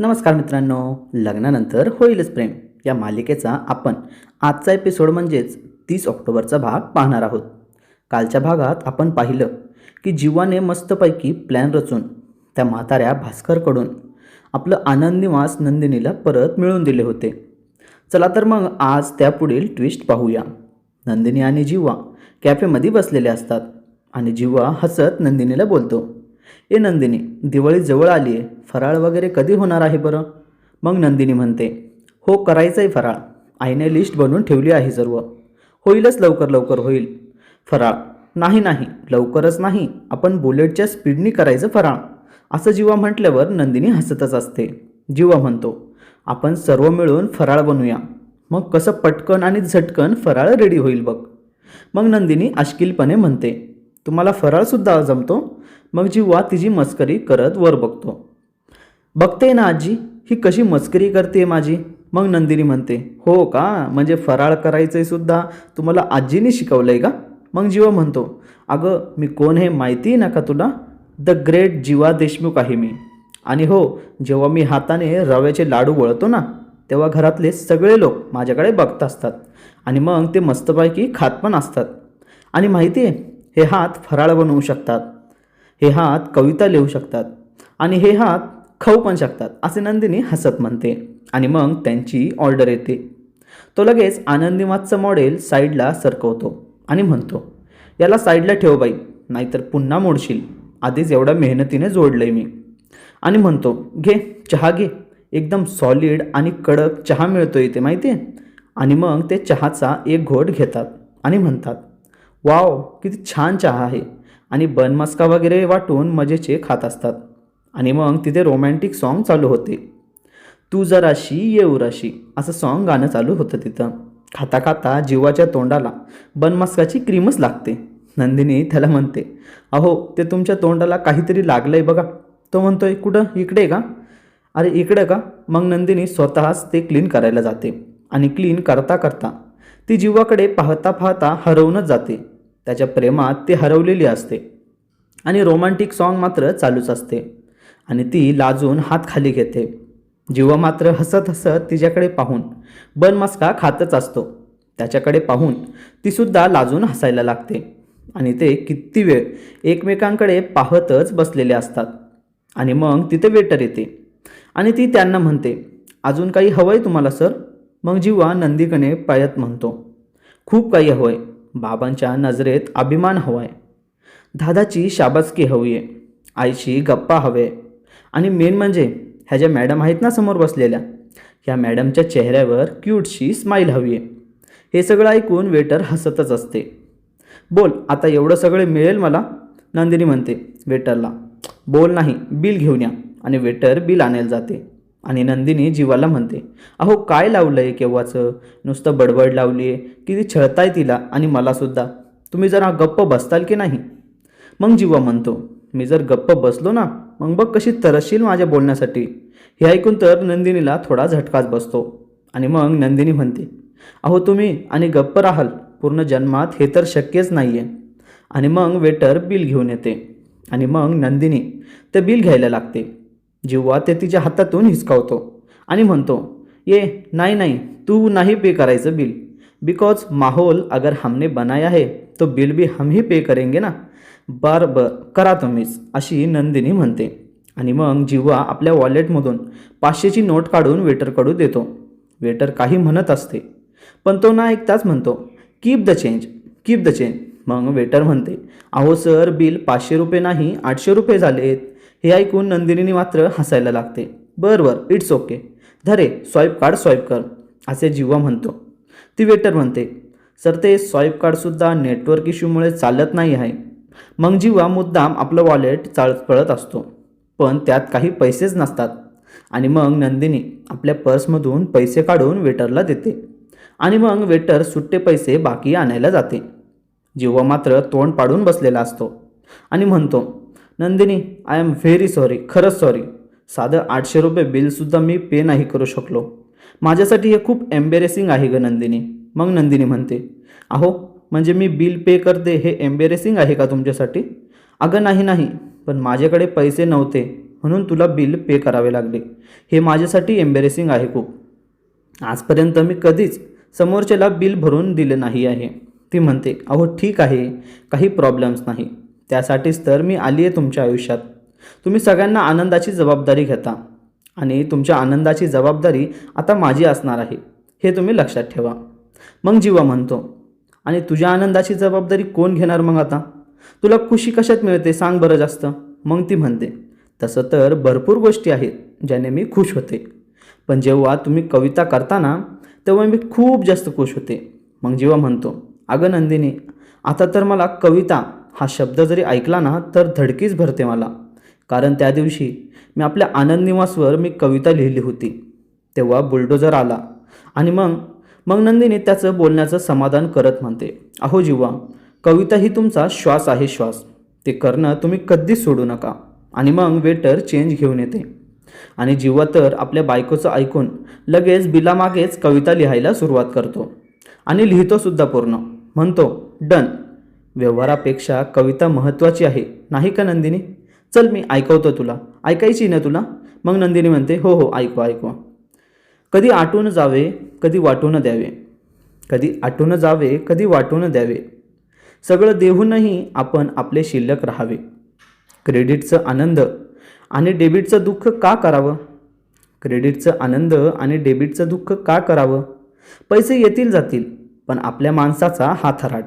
नमस्कार मित्रांनो लग्नानंतर होईलच प्रेम. या मालिकेचा आपण आजचा एपिसोड म्हणजेच तीस ऑक्टोबरचा भाग पाहणार आहोत. कालच्या भागात आपण पाहिलं की जीवाने मस्तपैकी प्लॅन रचून त्या म्हाताऱ्या भास्करकडून आपलं आनंद निवास नंदिनीला परत मिळवून दिले होते. चला तर मग आज त्यापुढील ट्विस्ट पाहूया. नंदिनी आणि जीवा कॅफेमध्ये बसलेले असतात आणि जीवा हसत नंदिनीला बोलतो. ए नंदिनी दिवाळी जवळ आली आहे फराळ वगैरे कधी होणार आहे बरं? मग नंदिनी म्हणते हो करायचं आहे फराळ. आईने लिस्ट बनवून ठेवली आहे सर्व. होईलच लवकर लवकर होईल. फराळ? नाही नाही लवकरच नाही. आपण बुलेटच्या स्पीडनी करायचं फराळ. असं जीवा म्हटल्यावर नंदिनी हसतच असते. जीवा म्हणतो आपण सर्व मिळून फराळ बनवूया. मग कसं पटकन आणि झटकन फराळ रेडी होईल बघ. मग नंदिनी अश्किलपणे म्हणते तुम्हाला फराळसुद्धा जमतो. मग जीवा तिची मस्करी करत वर बघतो. बघते ना आजी ही कशी मस्करी करते माझी? मग नंदिनी म्हणते हो का? म्हणजे फराळ करायचंय सुद्धा तुम्हाला आजीने आहे का? मग जीवा म्हणतो अगं मी कोण हे माहिती ना का तुला? द ग्रेट जीवा देशमुख आहे मी. आणि हो जेव्हा मी हाताने रव्याचे लाडू वळतो ना तेव्हा घरातले सगळे लोक माझ्याकडे बघत असतात. आणि मग ते मस्तपैकी खात पण असतात. आणि माहिती आहे हे हात फराळ बनवू शकतात. हे हात कविता लिहू शकतात. आणि हे हात खाऊ पण शकतात असे नंदिनी हसत म्हणते. आणि मग त्यांची ऑर्डर येते. तो लगेच आनंदीमातचं मॉडेल साईडला सरकवतो आणि म्हणतो याला साईडला ठेव बाई नाहीतर पुन्हा मोडशील. आधीच एवढ्या मेहनतीने जोडलंय मी. आणि म्हणतो घे चहा घे. एकदम सॉलिड आणि कडक चहा मिळतो इथे माहिती आहे आणि मग ते चहाचा एक घोट घेतात आणि म्हणतात वाव किती छान चहा आहे. आणि बनमस्का वगैरे वाटून मजेचे खात असतात. आणि मग तिथे रोमॅन्टिक सॉन्ग चालू होते. तू जराशी ये उराशी असं सॉन्ग गाणं चालू होतं तिथं. खाता खाता जीवाच्या तोंडाला बनमस्काची क्रीमच लागते. नंदिनी त्याला म्हणते अहो ते तुमच्या तोंडाला काहीतरी लागलं आहे बघा. तो म्हणतोय कुठं? इकडे का? अरे इकडे का? मग नंदिनी स्वतःच ते क्लीन करायला जाते. आणि क्लीन करता करता ती जीवाकडे पाहता पाहता हरवूनच जाते. त्याच्या प्रेमात ती हरवलेली असते. आणि रोमॅन्टिक सॉन्ग मात्र चालूच असते. आणि ती लाजून हात खाली घेते. जीवा मात्र हसत हसत तिच्याकडे पाहून बनमस्का खातच असतो. त्याच्याकडे पाहून तीसुद्धा लाजून हसायला लागते. आणि ते किती वेळ एकमेकांकडे पाहतच बसलेले असतात. आणि मग तिथे वेटर येते. आणि ती त्यांना म्हणते अजून काही हवं आहे तुम्हाला सर? मग जीवा नंदीकडे पायत म्हणतो खूप काही हवं आहे बाबांच्या नजरेत अभिमान हवाय. आहे दादाची शाबासकी हवी आहे आईशी गप्पा हवे. आणि मेन म्हणजे ह्या ज्या मॅडम आहेत ना समोर बसलेल्या ह्या मॅडमच्या चेहऱ्यावर क्यूटशी स्माईल हवी आहे हे सगळं ऐकून वेटर हसतच असते. बोल आता एवढं सगळं मिळेल मला? नंदिनी म्हणते वेटरला बोल नाही बिल घेऊन या. आणि वेटर बिल आणायला जाते. आणि नंदिनी जीवाला म्हणते अहो काय लावलं आहे केव्हाचं? नुसतं बडबड लावली आहे की ती छळताय तिला आणि मलासुद्धा तुम्ही जरा गप्प बसताल की नाही? मग जीवा म्हणतो मी जर गप्प बसलो ना मग बघ कशी तरसशील माझ्या बोलण्यासाठी. हे ऐकून तर नंदिनीला थोडा झटकाच बसतो. आणि मग नंदिनी म्हणते अहो तुम्ही आणि गप्प राहाल पूर्ण जन्मात हे तर शक्यच नाही आहे आणि मग वेटर बिल घेऊन येते. आणि मग नंदिनी ते बिल घ्यायला लागते. जेव्हा ते तिच्या हातातून हिसकावतो आणि म्हणतो ये नाही नाही तू नाही पे करायचं बिल. बिकॉज माहौल अगर हमने बनाया है तो बिल भी हम ही पे करेंगे ना? बर बर करा तुम्हीच अशी नंदिनी म्हणते. आणि मग जिव्हा आपल्या वॉलेटमधून पाचशेची नोट काढून वेटरकडू देतो. वेटर काही म्हणत असते पण तो ना ऐकताच म्हणतो keep the change keep the change मग वेटर म्हणते अहो सर बिल पाचशे रुपये नाही आठशे रुपये झालेत. हे ऐकून नंदिनीने मात्र हसायला लागते. बर बर इट्स ओके धरे स्वाईप कार्ड स्वाईप कर असे जीवा म्हणतो. ती वेटर म्हणते सर ते स्वाईप कार्डसुद्धा नेटवर्क इश्यूमुळे चालत नाही आहे. मग जीवा मुद्दाम आपलं वॉलेट चाळ पळत असतो. पण त्यात काही पैसेच नसतात. आणि मग नंदिनी आपल्या पर्समधून पैसे काढून वेटरला देते. आणि मग वेटर सुट्टे पैसे बाकी आणायला जाते. जीवा मात्र तोंड पाडून बसलेला असतो. आणि म्हणतो Nandini I am very sorry खरंच सॉरी साधं आठशे रुपये बिलसुद्धा मी पे नाही करू शकलो. माझ्यासाठी हे खूप एम्बेरेसिंग आहे ग नंदिनी. मग नंदिनी म्हणते अहो म्हणजे मी बिल पे करते हे एम्बेरेसिंग आहे का तुमच्यासाठी? अगं नाही नाही पण माझ्याकडे पैसे नव्हते म्हणून तुला बिल पे करावे लागले. हे माझ्यासाठी एम्बेरेसिंग आहे खूप. आजपर्यंत मी कधीच समोरच्याला बिल भरून दिले नाही आहे. ती म्हणते अहो ठीक आहे काही प्रॉब्लेम्स नाही. त्यासाठीच तर मी आली आहे तुमच्या आयुष्यात. तुम्ही सगळ्यांना आनंदाची जबाबदारी घेता. आणि तुमच्या आनंदाची जबाबदारी आता माझी असणार आहे. हे तुम्ही लक्षात ठेवा. मग जीवा म्हणतो आणि तुझ्या आनंदाची जबाबदारी कोण घेणार मग आता? तुला खुशी कशात मिळते सांग बरं जास्त. मग ती म्हणते तसं तर भरपूर गोष्टी आहेत ज्याने मी खुश होते. पण जेव्हा तुम्ही कविता करताना तेव्हा मी खूप जास्त खुश होते. मग जेव्हा म्हणतो अगं नंदिनी आता तर मला कविता हा शब्द जरी ऐकला ना तर धडकीच भरते मला. कारण त्या दिवशी मी आपल्या आनंद निवासवर मी कविता लिहिली होती. तेव्हा बुलडोजर आला आणि मग मग नंदिनी त्याचं बोलण्याचं समाधान करत म्हणते अहो जीवा कविता ही तुमचा श्वास आहे श्वास. ते करणं तुम्ही कधीच सोडू नका. आणि मग वेटर चेंज घेऊन येते. आणि जीवा तर आपल्या बायकोचं ऐकून लगेच बिलामागेच कविता लिहायला सुरुवात करतो. आणि लिहितो सुद्धा पूर्ण. म्हणतो डन. व्यवहारापेक्षा कविता महत्त्वाची आहे. नाही का नंदिनी? चल मी ऐकवतो तुला. ऐकायची ना तुला? मग नंदिनी म्हणते हो हो ऐकवा ऐकवा कधी आटून जावे कधी वाटून द्यावे. कधी आटून जावे कधी वाटून द्यावे. सगळं देऊनही आपण आपले शिल्लक राहावे. क्रेडिटचं आनंद आणि डेबिटचं दुःख का करावं? क्रेडिटचं आनंद आणि डेबिटचं दुःख का करावं? पैसे येतील जातील पण आपल्या माणसाचा हा थराट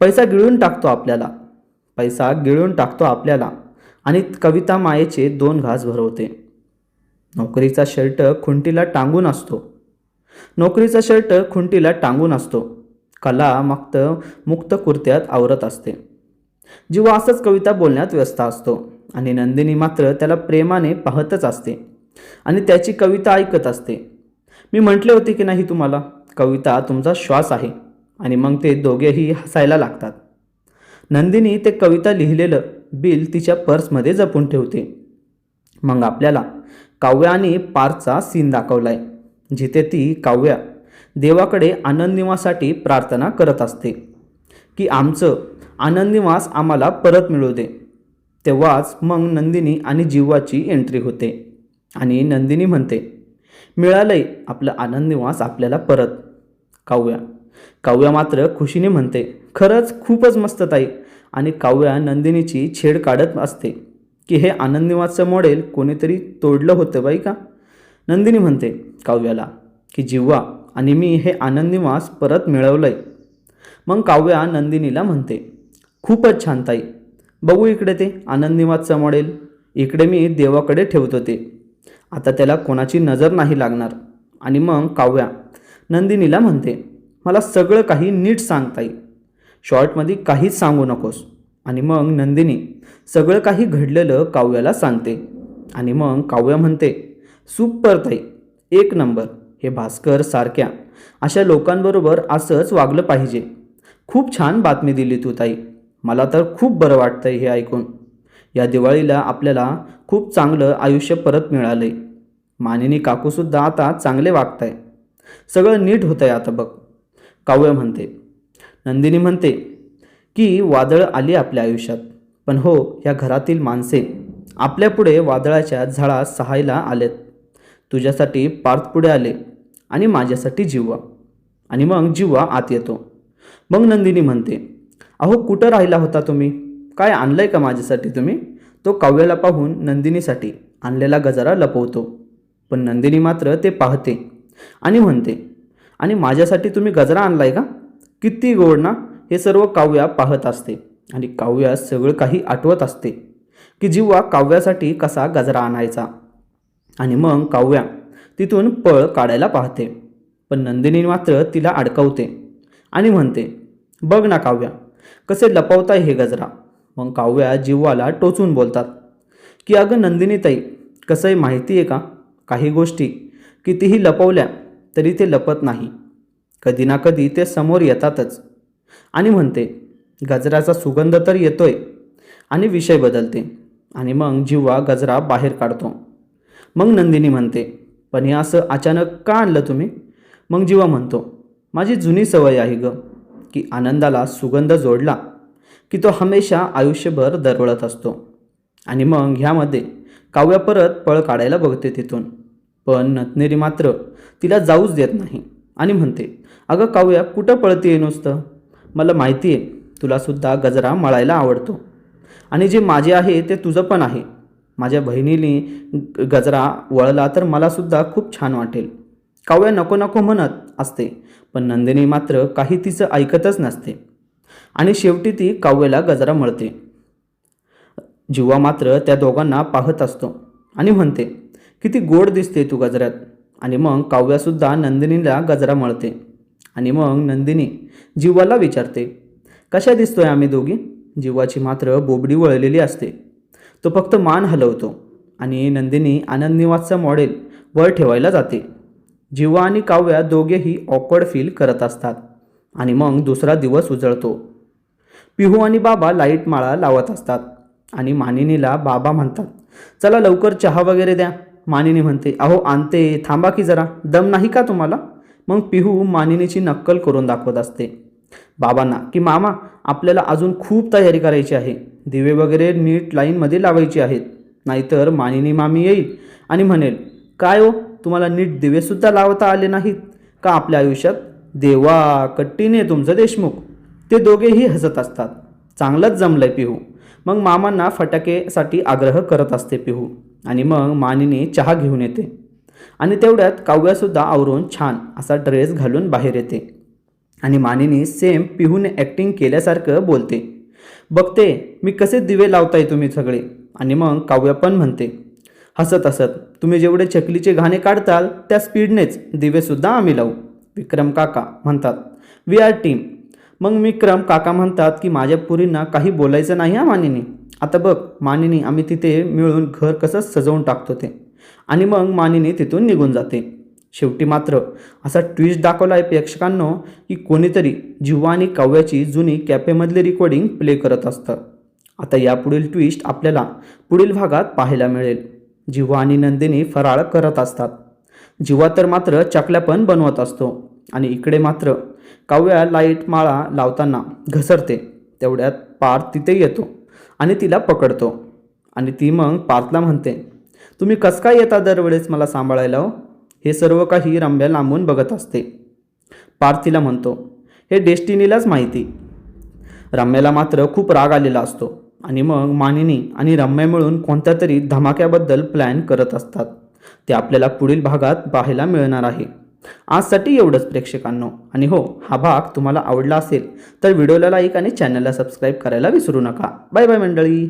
पैसा गिळून टाकतो आपल्याला. पैसा गिळून टाकतो आपल्याला. आणि कविता मायेचे दोन घास भरवते. नोकरीचा शर्ट खुंटीला टांगून असतो. नोकरीचा शर्ट खुंटीला टांगून असतो. कला मक्त मुक्त कुर्त्यात आवरत असते. जीवा असंच कविता बोलण्यात व्यस्त असतो. आणि नंदिनी मात्र त्याला प्रेमाने पाहतच असते. आणि त्याची कविता ऐकत असते. मी म्हटले होते की नाही तुम्हाला? कविता तुमचा श्वास आहे. आणि मग ते दोघेही हसायला लागतात. नंदिनी ते कविता लिहिलेलं बिल तिच्या पर्समध्ये जपून ठेवते. मग आपल्याला काव्याने पारचा सीन दाखवलाय जिथे ती काव्या देवाकडे आनंदनिवासाठी प्रार्थना करत असते की आमचं आनंद निवास आम्हाला परत मिळू दे. तेव्हाच मग नंदिनी आणि जीवाची एंट्री होते आणि नंदिनी म्हणते मिळालंय आपलं आनंद निवास आपल्याला परत काव्या. काव्या मात्र खुशीने म्हणते खरंच खूपच मस्त ताई आणि काव्या नंदिनीची छेड काढत असते की हे आनंदीवाचं मॉडेल कोणीतरी तोडलं होतं बाई का नंदिनी म्हणते काव्याला की जिव्हा आणि मी हे आनंदीवास परत परत मिळवलंय मग काव्या नंदिनीला म्हणते खूपच छान ताई. बघू इकडे ते आनंदीवाचं मॉडेल इकडे मी देवाकडे ठेवतो ते. आता त्याला कोणाची नजर नाही लागणार आणि मग काव्या नंदिनीला म्हणते मला सगळं काही नीट सांगता येईल. शॉर्टमध्ये काहीच सांगू नकोस. आणि मग नंदिनी सगळं काही घडलेलं काव्याला सांगते. आणि मग काव्या म्हणते सुपर ताई एक नंबर. हे भास्कर सारख्या अशा लोकांबरोबर असंच वागलं पाहिजे. खूप छान बातमी दिली तू ताई. मला तर खूप बरं वाटतंय हे ऐकून. या दिवाळीला आपल्याला खूप चांगलं आयुष्य परत मिळालंय. मानिनी काकूसुद्धा आता चांगले वागताय. सगळं नीट होतंय आता बघ. काव्य म्हणते. नंदिनी म्हणते की वादळ आली आपल्या आयुष्यात. पण हो या घरातील माणसे आपल्यापुढे वादळाच्या झळा सहायला आलेत. तुझ्यासाठी पार्थ पुढे आले आणि माझ्यासाठी जिव्हा. आणि मग जिव्हा आत येतो. मग नंदिनी म्हणते अहो कुठं राहिला होता तुम्ही? काय आणलं आहे का माझ्यासाठी तुम्ही? तो काव्याला पाहून नंदिनीसाठी आणलेला गजारा लपवतो. पण नंदिनी मात्र ते पाहते आणि म्हणते आणि माझ्यासाठी तुम्ही गजरा आणलाय का? किती गोड ना? हे सर्व काव्या पाहत असते. आणि काव्या सगळं काही आठवत असते. की जीवा काव्यासाठी कसा गजरा आणायचा? आणि मग काव्या तिथून पळ काढायला पाहते. पण नंदिनी मात्र तिला अडकवते आणि म्हणते बघ ना काव्या कसे लपवताय हे गजरा. मग काव्या जीवाला टोचून बोलतात की अगं नंदिनी ताई कसं आहे माहिती आहे का? काही गोष्टी कितीही लपवल्या तरी ते लपत नाही. कधी ना कधी ते समोर येतातच. आणि म्हणते गजराचा सुगंध तर येतोय. आणि विषय बदलते. आणि मग जिव्हा गजरा बाहेर काढतो. मग नंदिनी म्हणते पण हे असं अचानक का आणलं तुम्ही? मग जिवा म्हणतो माझी जुनी सवय आहे ग की आनंदाला सुगंध जोडला की तो हमेशा आयुष्यभर दरवळत असतो. आणि मग ह्यामध्ये काव्या परत पळ काढायला बघते तिथून. पण नतनेरी मात्र तिला जाऊच देत नाही. आणि म्हणते अगं काव्या कुठं पळते नुसतं? मला माहिती आहे तुलासुद्धा गजरा मळायला आवडतो. आणि जे माझे आहे ते तुझं पण आहे. माझ्या बहिणीने ग- गजरा वळला तर मलासुद्धा खूप छान वाटेल. काव्या नको नको म्हणत असते. पण नंदिनी मात्र काही तिचं ऐकतच नसते. आणि शेवटी ती काव्याला गजरा मळते. जीवा मात्र त्या दोघांना पाहत असतो. आणि म्हणते किती गोड दिसते तू गजऱ्यात? आणि मग काव्यासुद्धा नंदिनीला गजरा मळते. आणि मग नंदिनी जीवाला विचारते कशा दिसतोय आम्ही दोघी जीवाची मात्र बोबडी वळलेली असते. तो फक्त मान हलवतो आणि नंदिनी आनंद मॉडेल वर ठेवायला जाते. जीवा आणि काव्या दोघेही ऑकवर्ड फील करत असतात. आणि मग दुसरा दिवस उजळतो. पिहू आणि बाबा लाइट माळा लावत असतात. आणि मानिनीला बाबा म्हणतात चला लवकर चहा वगैरे द्या. मानिनी म्हणते अहो आणते थांबा की जरा. दम नाही का तुम्हाला? मग पिहू मानिनीची नक्कल करून दाखवत असते. बाबांना की मामा आपल्याला अजून खूप तयारी करायची आहे. दिवे वगैरे नीट लाईनमध्ये लावायची आहेत. नाहीतर मानिनी मामी येईल आणि म्हणेल काय हो तुम्हाला नीट दिवेसुद्धा लावता आले नाहीत का आपल्या आयुष्यात? देवा कट्टीने तुमचं देशमुख. ते दोघेही हसत असतात. चांगलंच जमलंय पिहू. मग मामांना फटाकेसाठी आग्रह करत असते पिहू. आणि मग मानिनी चहा घेऊन येते. आणि तेवढ्यात काव्यासुद्धा आवरून छान असा ड्रेस घालून बाहेर येते. आणि मानिनी सेम पिहून ॲक्टिंग केल्यासारखं बोलते. बघते मी कसे दिवे लावताय तुम्ही सगळे? आणि मग काव्या पण म्हणते. हसत हसत तुम्ही जेवढे चकलीचे घाणे काढताल त्या स्पीडनेच दिवेसुद्धा आम्ही लावू. विक्रम काका म्हणतात. वी आर टीम मग विक्रम काका म्हणतात की माझ्या पुरींना काही बोलायचं नाही हा मानिनी. आता बघ मानिनी आम्ही तिथे मिळून घर कसं सजवून टाकतो ते. आणि मग मानिनी तिथून निघून जाते. शेवटी मात्र असा ट्विस्ट दाखवला आहे प्रेक्षकांनो की कोणीतरी जिव्हा आणि काव्याची जुनी कॅफेमधली रेकॉर्डिंग प्ले करत असतं. आता यापुढील ट्विस्ट आपल्याला पुढील भागात पाहायला मिळेल. जिव्हा आणि नंदिनी फराळ करत असतात. जिवा तर मात्र चकल्या पण बनवत असतो. आणि इकडे मात्र काव्या लाइट माळा लावताना घसरते. तेवढ्यात पार्थ तिथे येतो आणि तिला पकडतो. आणि ती मग पार्थला म्हणते तुम्ही कसं काय येता दरवेळेस मला सांभाळायला हो? हे सर्व काही रंब्या लांबून बघत असते. पार्थ तिला म्हणतो हे डेस्टिनीलाच माहिती. रम्याला मात्र खूप राग आलेला असतो आणि मग मानिनी आणि रम्या मिळून कोणत्या तरी धमाक्याबद्दल प्लॅन करत असतात. ते आपल्याला पुढील भागात पाहायला मिळणार आहे. आजसाठी एवढंच प्रेक्षकांनो. आणि हो हा भाग तुम्हाला आवडला असेल तर व्हिडिओला लाईक आणि चॅनलला सबस्क्राईब करायला विसरू नका. बाय बाय मंडळी.